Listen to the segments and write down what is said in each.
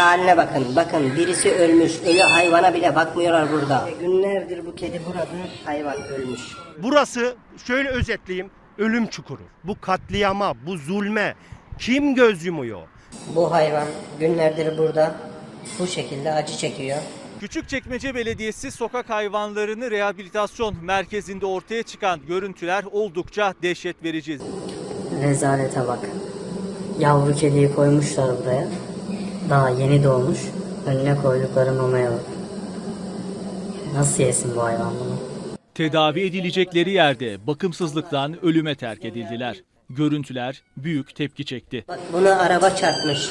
haline bakın. Bakın birisi ölmüş. Ölü hayvana bile bakmıyorlar burada. Günlerdir bu kedi burada. Hayvan ölmüş. Burası şöyle özetleyeyim ölüm çukuru. Bu katliama, bu zulme kim göz yumuyor? Bu hayvan günlerdir burada. Bu şekilde acı çekiyor. Küçükçekmece Belediyesi sokak hayvanlarını rehabilitasyon merkezinde ortaya çıkan görüntüler oldukça dehşet verici. Rezalete bak. Yavru kediyi koymuşlar buraya. Daha yeni doğmuş. Önüne koydukları mamaya bak. Nasıl yesin bu hayvan bunu? Tedavi edilecekleri yerde bakımsızlıktan ölüme terk edildiler. Görüntüler büyük tepki çekti. Bak bunu araba çarpmış.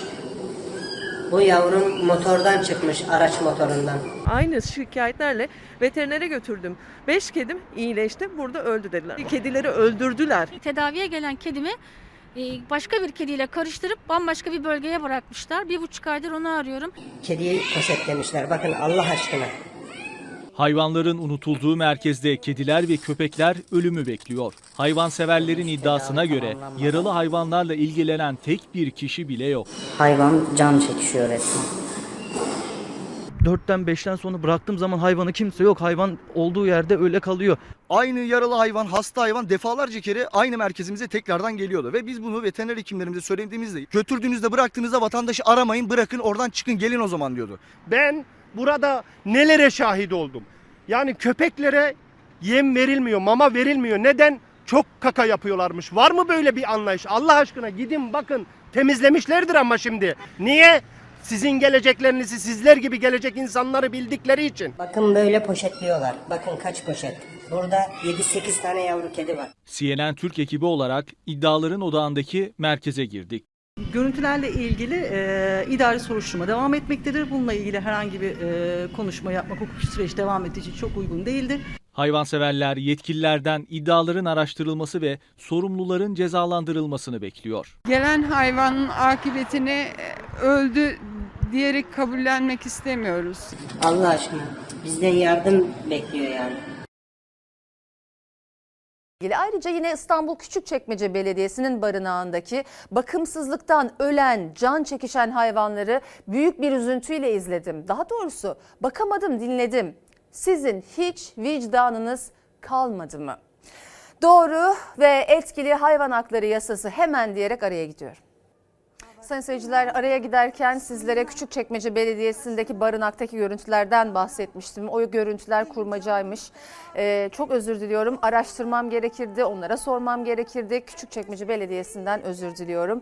Bu yavrum motordan çıkmış, araç motorundan. Aynı şikayetlerle veterinere götürdüm. Beş kedim iyileşti, burada öldü dediler. Kedileri öldürdüler. tedaviye gelen kedimi başka bir kediyle karıştırıp bambaşka bir bölgeye bırakmışlar. Bir buçuk aydır onu arıyorum. Kediyi poşetlemişler. Bakın Allah aşkına. Hayvanların unutulduğu merkezde kediler ve köpekler ölümü bekliyor. Hayvanseverlerin iddiasına göre yaralı hayvanlarla ilgilenen tek bir kişi bile yok. Hayvan can çekişiyor resmen. Dörtten beşten sonra bıraktığım zaman hayvanı kimse yok. Hayvan olduğu yerde öyle kalıyor. Aynı yaralı hayvan, hasta hayvan defalarca kere aynı merkezimize tekrardan geliyordu. Ve biz bunu veteriner hekimlerimize söylediğimizde götürdüğünüzde bıraktığınızda vatandaşı aramayın bırakın oradan çıkın gelin o zaman diyordu. Ben burada nelere şahit oldum? Yani köpeklere yem verilmiyor, mama verilmiyor. Neden? Çok kaka yapıyorlarmış. Var mı böyle bir anlayış? Allah aşkına gidin bakın. Temizlemişlerdir ama şimdi. Niye? Sizin geleceklerinizi sizler gibi gelecek insanları bildikleri için. Bakın böyle poşetliyorlar. Bakın kaç poşet. Burada 7-8 tane yavru kedi var. CNN Türk ekibi olarak iddiaların odağındaki merkeze girdik. Görüntülerle ilgili e, idari soruşturma devam etmektedir. Bununla ilgili herhangi bir e, konuşma yapmak hukuki süreç devam ettiği için çok uygun değildir. Hayvanseverler yetkililerden iddiaların araştırılması ve sorumluların cezalandırılmasını bekliyor. gelen hayvanın akıbetini öldü diyerek kabullenmek istemiyoruz. Allah aşkına. Bizden yardım bekliyor yani. Ayrıca yine İstanbul Küçükçekmece Belediyesi'nin barınağındaki bakımsızlıktan ölen, can çekişen hayvanları büyük bir üzüntüyle izledim. Daha doğrusu bakamadım, dinledim. Sizin hiç vicdanınız kalmadı mı? Doğru ve etkili hayvan hakları yasası hemen diyerek araya gidiyorum. Sayın seyirciler araya giderken sizlere Küçükçekmece Belediyesi'ndeki barınaktaki görüntülerden bahsetmiştim. O görüntüler kurmacaymış. Ee, çok özür diliyorum. Araştırmam gerekirdi, onlara sormam gerekirdi. Küçükçekmece Belediyesi'nden özür diliyorum.